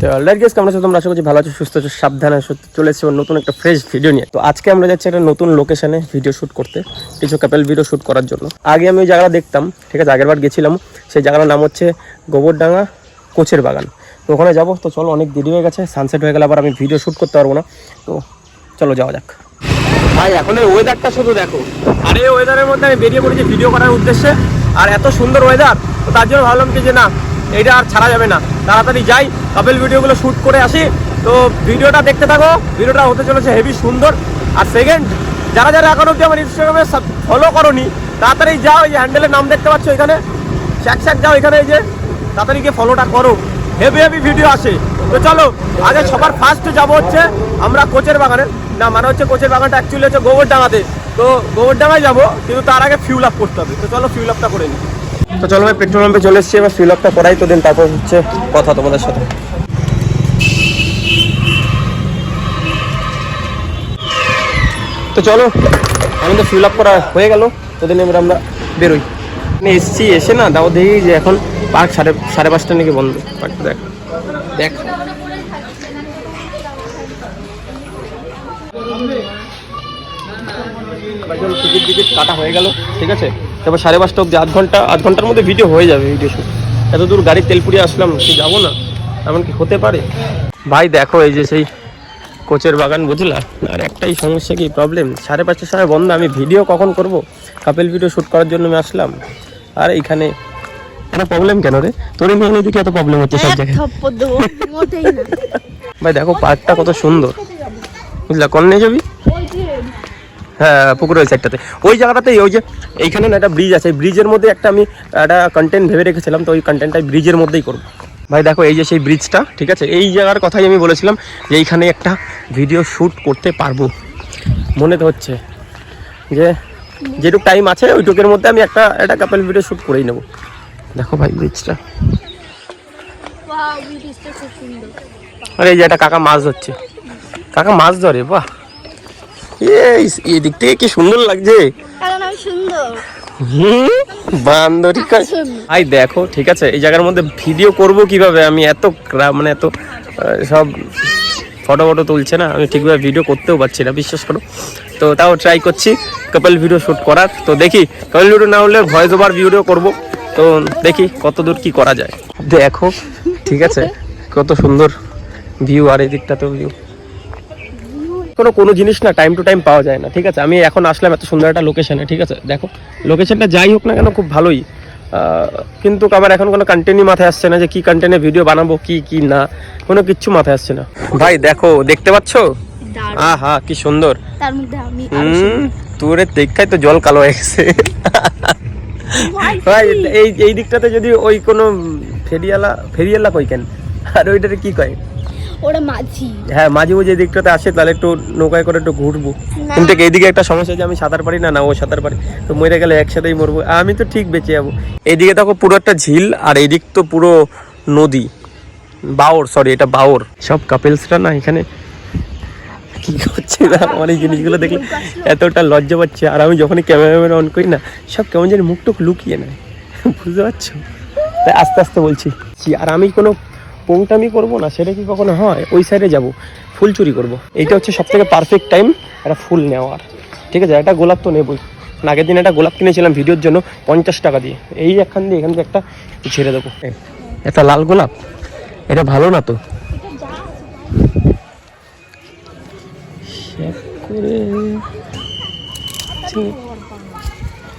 তো alright guess কেমন আছো তোমরা? আশা করছি ভালো আছো, সুস্থ আছো, সাবধানে আছো। চলে এসেছি নতুন একটা ফ্রেশ ভিডিও নিয়ে। তো আজকে আমরা যাচ্ছি একটা নতুন লোকেশনে ভিডিও শ্যুট করতে, কিছু কাপেল ভিডিও শ্যুট করার জন্য। আগে আমি ওই জায়গাটা দেখতাম, ঠিক আছে? আগের বার গেছিলাম, সেই জায়গাটার নাম হচ্ছে গোবরডাঙ্গা কোচের বাগান। তো ওখানে যাব, তো চলো, অনেক দেরি হয়ে গেছে সানসেট হয়ে গেলে আবার আমি ভিডিও শ্যুট করতে পারব না। তো চলো, যাওয়া যাক। ভাই, এখন ওয়েদারটা শুধু দেখো। আর, এই ওয়েদারের মধ্যে আমি বেরিয়ে পড়েছি ভিডিও করার উদ্দেশ্যে। আর এত সুন্দর ওয়েদার তো তার জন্য ভাবলাম কি যে না এইটা আর ছাড়া যাবে না। তাড়াতাড়ি যাই। কাপেল ভিডিওগুলো শ্যুট করে আসি। তো ভিডিওটা দেখতে থাকো। ভিডিওটা হতে চলেছে হেভি সুন্দর। আর সেকেন্ড যারা যারা এখন অব্দি আমার ইনস্টাগ্রামে ফলো করনি, তাড়াতাড়ি যাও, এই হ্যান্ডেলের নাম দেখতে পাচ্ছ এখানে। শ্যাক শ্যাক যাও এখানে, এই যে। তাড়াতাড়ি গিয়ে ফলোটা করো। হেভি হেভি ভিডিও আসে। তো চলো, আগে সবার ফার্স্ট যাব হচ্ছে আমরা কোচের বাগানে। না মানে হচ্ছে কোচের বাগানটা অ্যাকচুয়ালি হচ্ছে গোবরডাঙ্গাতে। তো গোবরডাঙ্গায় যাব, কিন্তু তার আগে ফিউল আপ করতে হবে। তো চলো ফিউল আপটা করে নিই। তো চলো ভাই পেট্রোল পাম্পে চলে এসেছি, এবার ফিউল আপটা করাই তো দিন তারপর হচ্ছে কথা তোমাদের সাথে। তো চলো, আমাদের ফিউল আপ করা হয়ে গেল, তোদের এবার আমরা বেরোই। আমি এসছি, এসে না তাও দেখি যে এখন পার্ক সাড়ে সাড়ে পাঁচটা নাকি বন্ধ। পার্কটা দেখ দেখ। টিকিট টিকিট কাটা হয়ে গেল, ঠিক আছে? তারপর সাড়ে পাঁচটা অব্দি আধ ঘণ্টা আধ ঘণ্টার মধ্যে ভিডিও হয়ে যাবে ভিডিও শুট এত দূর গাড়ির তেল পুড়িয়ে আসলাম কি যাব না? এমন কি হতে পারে? ভাই দেখো এই যে সেই কোচের বাগান বুঝলা? আর একটাই সমস্যা কি প্রবলেম সাড়ে পাঁচটার সময় বন্ধ আমি ভিডিও কখন করব? কাপেল ভিডিও শ্যুট করার জন্য আমি আসলাম। আর এইখানে এত প্রবলেম কেন রে? তোর এখানে দিকে এত প্রবলেম হচ্ছে সব জায়গায়। ভাই দেখো পার্কটা কত সুন্দর। বুঝলা কোন নিয়ে যাবি? হ্যাঁ পুকুরের ওই সাইডটাতে ওই জায়গাটাতে ওই যে এইখানে না একটা ব্রিজ আছে। ব্রিজের মধ্যে একটা আমি একটা কন্টেন্ট ভেবে রেখেছিলাম তো ওই কন্টেন্টটা ব্রিজের মধ্যেই করব। ভাই দেখো এই যে সেই ব্রিজটা ঠিক আছে? এই জায়গার কথাই আমি বলেছিলাম যে এইখানে একটা ভিডিও শ্যুট করতে পারব। মনে তো হচ্ছে যে যেটুক টাইম আছে ওইটুকের মধ্যে আমি একটা একটা কাপেল ভিডিও শ্যুট করেই নেব। দেখো ভাই ব্রিজটা আরে এই যে একটা কাকা মাছ ধরছে। কাকা মাছ ধরে বাহ। এই থেকে কি সুন্দর লাগছে? বান্দরি আই দেখো ঠিক আছে এই জায়গার মধ্যে ভিডিও করব কীভাবে? আমি এত মানে এত সব ফটো ফটো তুলছে না আমি ঠিকভাবে ভিডিও করতেও পারছি না বিশ্বাস করো। তো তাও ট্রাই করছি কাপল ভিডিও শ্যুট করার। তো দেখি কাপল ভিডিও না হলে ভয়েস ওভার ভিডিও করব। তো দেখি কত দূর কি করা যায়। দেখো ঠিক আছে কত সুন্দর ভিউ আর এই দিকটাতেও ভিউ কোনো কোনো জিনিস না টাইম টু টাইম পাওয়া যায় না ঠিক আছে? আমি এখন আসলাম এত সুন্দর একটা লোকেশনে ঠিক আছে? দেখো লোকেশনটা যাই হোক না কেন খুব ভালোই। কিন্তু আবার এখন কোনো কন্টেন্টই মাথায় আসছে না যে কি কন্টেন্টে ভিডিও বানাবো কি কি না কোনো কিচ্ছু মাথায় আসছে না। ভাই দেখো দেখতে পাচ্ছ? আহা কি সুন্দর। তার মধ্যে আমি হুম তোরে দেখাই তো জল কালো হয়ে গেছে। ভাই এই এই দিকটাতে যদি ওই কোনো ফেরিয়ালা ফেরিয়ালা কই কেন? আর ওইটাতে কি কয়? ওরা মাঝি। হ্যাঁ মাঝে মাঝে এই দিকটাতে আসে তাহলে একটু নৌকায় করে একটু ঘুরবো। কিন্তু এইদিকে একটা সমস্যা যে আমি সাঁতার পারি না না ও সাঁতার পারি। তো মরে গেলে একসাথেই মরবো। আমি তো ঠিক বেঁচে যাব। এইদিকে দেখো পুরো একটা ঝিল আর এইদিক তো পুরো নদী। বাওর সরি এটা বাওর। সব কাপেলসরা না এখানে কি করছে না? আমার এই জিনিসগুলো দেখলে এতটা লজ্জা পাচ্ছে। আর আমি যখনই ক্যামেরাম্যান অন করি না সব কেমন যেন মুখ টুক লুকিয়ে নেয়। বুঝতে পারছ? তাই আস্তে আস্তে বলছি। আর আমি কোনো পোংটামি করব না, সেটা কি কখনো হয়? ওই সাইডে যাব, ফুল চুরি করব। এইটা হচ্ছে সব থেকে পারফেক্ট টাইম একটা ফুল নেওয়ার। ঠিক আছে, একটা গোলাপ তো নেবই। আগের দিন একটা গোলাপ কিনেছিলাম ভিডিওর জন্য, পঞ্চাশ টাকা দিয়ে। এই একখান দিয়ে এখান থেকে একটা ছেড়ে দেবো। একটা লাল গোলাপ? এটা ভালো না তো।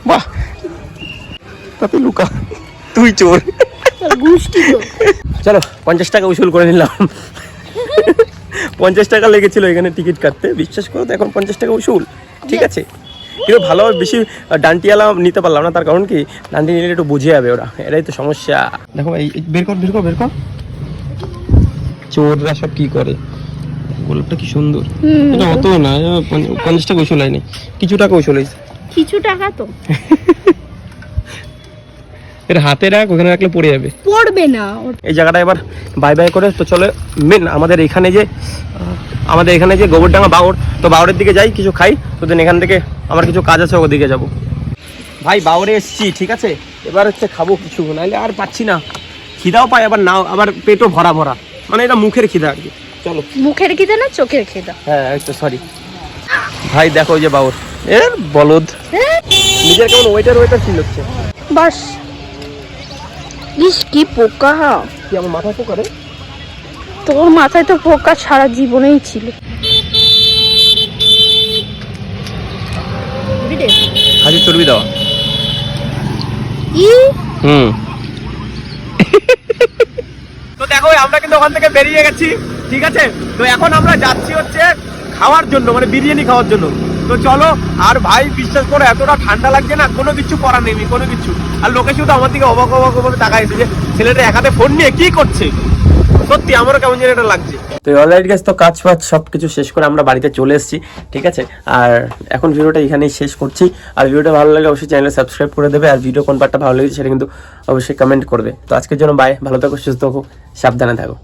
বাহ! তাতে লুকা, তুই চোর। গুষ্টি চলো পঞ্চাশ টাকা উসুল করে নিলাম। পঞ্চাশ টাকা লেগেছিল এখানে টিকিট কাটতে। বিশ্বাস করো তো এখন পঞ্চাশ টাকা উসুল। ঠিক আছে? কিন্তু ভালো বেশি ডান্টিয়ালা নিতে পারলাম না। তার কারণ কি? ডান্টি নিলে একটু বুঝে যাবে ওরা। এটাই তো সমস্যা। দেখো এই বের কর বের কর বের কর। চোররা সব কি করে? গোলাপটা কি সুন্দর। এটা অত না পঞ্চাশ টাকা উসুল হয়নি। কিছু টাকা উসুল হয়েছে। কিছু টাকা তো। এটা হাতে রাখ ওখানে রাখলে পড়ে যাবে। পড়বে না। এই জায়গাটা এবার বাই বাই করে তো চলে মেন আমাদের এখানে যে আমাদের এখানে যে গোবরডাঙ্গা বাউর তো বাউরের দিকে যাই কিছু খাই তো দেন এখান থেকে আমার কিছু কাজ আছে ওদিকে যাব। ভাই বাউরে এসছি ঠিক আছে? এবার হচ্ছে খাব কিছু নাহলে আর পাচ্ছি না। খিদাও পাই আবার নাও আবার পেটও ভরা ভরা। মানে এটা মুখের খিদা আর কি। চলো। মুখের খিদে না চোখের খিদা? হ্যাঁ একটু সরি ভাই দেখো ওই যে বাবুর এর বলদ। নিজের কেমন ওয়েটার ওয়েটার ফিল হচ্ছে? বাস। ইস কি পোকা। কি আমার মাথা পোকারে তোর মাথায় তো পোকা সারা জীবনেই ছিল। হাজির চর্বি দেওয়া ই হুম। তো দেখো আমরা কিন্তু ওখান থেকে বেরিয়ে গেছি ঠিক আছে? তো এখন আমরা যাচ্ছি হচ্ছে খাওয়ার জন্য মানে বিরিয়ানি খাওয়ার জন্য। তো চলো, আর ভাই, বিশ্বাস করো, এতটা ঠান্ডা লাগছে না, কোনো কিছু করার নেই, কোনো কিছু। আর লোকে শুধু আমার দিকে অবাক অবাক ভাবে তাকাই যে ছেলেটা এক হাতে ফোন নিয়ে কি করছে? সত্যি আমারও কেমন যেন এটা লাগছে। তো অলরাইট গেছে তো কাজ ফাজ সব কিছু শেষ করে আমরা বাড়িতে চলে এসেছি, ঠিক আছে? আর এখন ভিডিওটা এখানেই শেষ করছি। আর ভিডিওটা ভালো লাগলে অবশ্যই চ্যানেলে সাবস্ক্রাইব করে দেবে, আর ভিডিও কোন পার্টটা ভালো লেগেছে সেটা কিন্তু অবশ্যই কমেন্ট করবে। তো আজকের জন্য বাই ভালো থাকো, সুস্থ থাকো, সাবধানে থাকো।